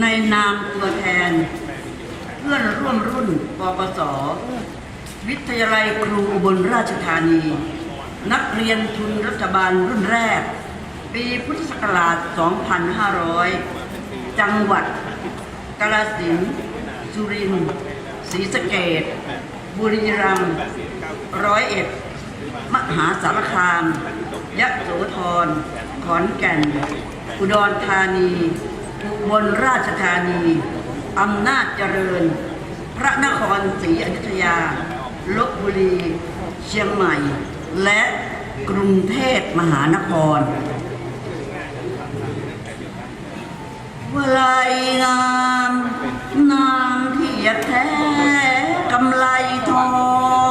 ในนามตัวแทน เพื่อนร่วมรุ่นปปส วิทยาลัยครูอุบลราชธานี นักเรียนทุนรัฐบาลรุ่นแรก ปีพุทธศักราช 2500 จังหวัดกาฬสินธุ์สุรินทร์ศรีสะเกษบุรีรัมย์ร้อยเอ็ดมหาสารคามยะโสธรขอนแก่น อุดรธานี บลราชธานีอำนาจเจริญ พระนครศรีอยุธยาลบบุรี เชียงใหม่ และกรุงเทพมหานครวลัยงามนางเทียแท้กำไลทอ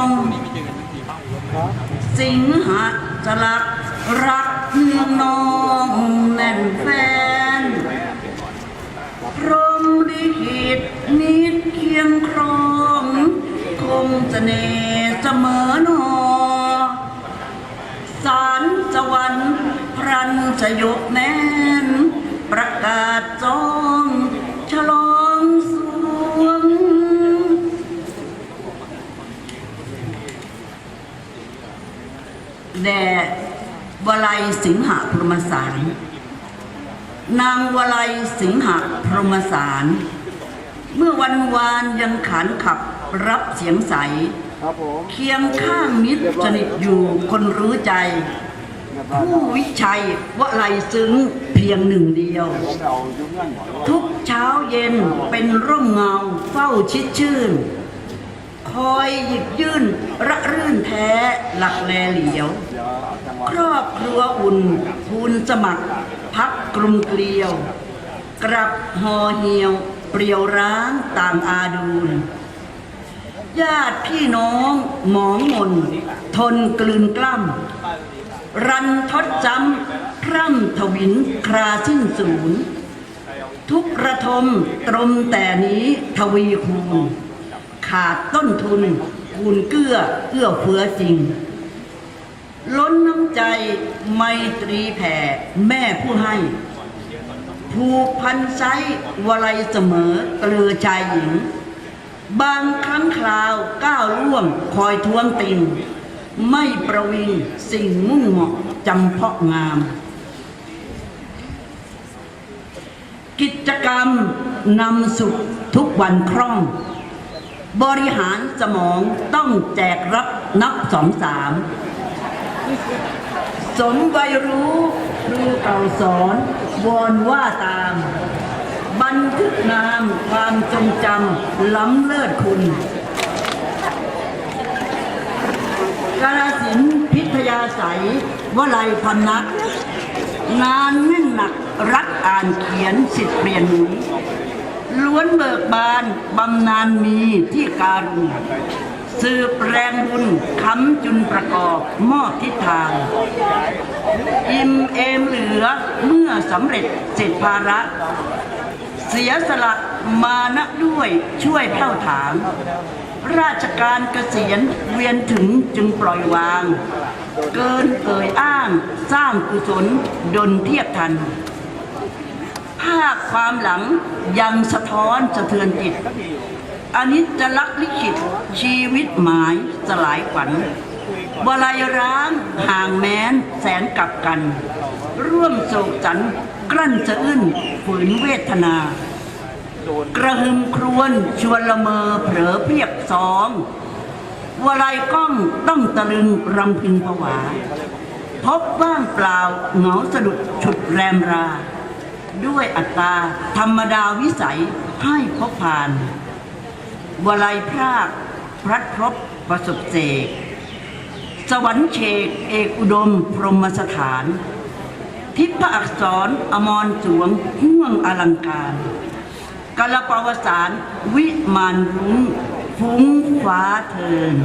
ง สิงหะจลักรัก พรมลิขิตนิดเคียงครองคงจะเน่ห์เสมอหนอ สารสวรรค์พรันสยบแน่น ประกาศจองฉลองสวงแด่วลัยสิงหะพรหมสาร นางวลัยสิงหะพรหมสาร เมื่อวันวานยังขานขับรับเสียงใสครับผมเคียงข้างมิตรสนิทอยู่คนรู้ใจเรียบร้อยผู้วิชัยวลัยซึ้งเพียงหนึ่งเดียวผมไปเอายุ่งเงื่อนก่อนทุกเช้าเย็นเป็นร่มเงาเฝ้าชิดชื่น คอยหยิบยื่นระรื่นแท้หลักแลเหลียว ครอบครัวอุ่นภูนสมัคร พักกลุ่มเกลียว กลับหอเหี่ยว เปรียวร้างต่างอาดูนญาติพี่น้องหมองมน ทนกลืนกล้ำ รันทดจำพร่ำทวินคราสิ้นศูนย์ทุกระทมตรมแต่นี้ทวีคูณ ขาดต้นทุนคูณเกื้อเอื้อเฟื้อจริง ล้นน้ำใจไมตรีแผ่แม่ผู้ให้ ผูกพันไซวลัยเสมอเกลือชายหญิง บางครั้งคราวก้าวล่วงคอยทวงติง ไม่ประวิงสิ่งมุ่งเหมาะจำเพาะงาม กิจกรรมนำสุขทุกวันคล่อง บริหารสมองต้องแจกรับนับสองสามสมวัยรู้ครูเก่าสอนวอนว่าตาม บันทึกนามความทรงจำล้ำเลิศคุณ กาลสินพิทยาใสยวลัยพันนักงานแน่นหนักรักอ่านเขียนสิทธิ์เปลี่ยนหนุ ล้วนเบิกบานบำนาญมีที่การุณสืบแรงบุญค้ำจุนประกอบมอบทิศทาง อิ่มเอมเหลือเมื่อสำเร็จเสร็จภาระ เสียสละมานะด้วยช่วยแผ่วถาง ราชการเกษียณเวียนถึงจึงปล่อยวาง เกินเอ่ยอ้างสร้างกุศลดนเทียบทัน ภาพความหลังยังสะท้อนสะเทือนจิตอันิจจลักลิขิตชีวิตหมายสลายขวัญวลัยร้างห่างแม้นแสนกลับกัน ร่วมโศกสันกลั้นสะอื้นฝืนเวทนา กระหึมครวนชวนละเมอเผลอเพียบสองวลัยก้องต้องตะลึงรำพึงผวา พบว่างเปล่าเหงาสะดุดฉุดแรมรา ด้วยอัตตาธรรมดาวิสัยให้พบผ่านวลัยพรากพรัดพรบประสบเสกสวรรค์เชกเอกอุดมพรหมสถาน ทิพอักษรอมรสวงห่วงอลังการกาลปวสารวิมานรุ้งฟุ้งฟ้าเทิน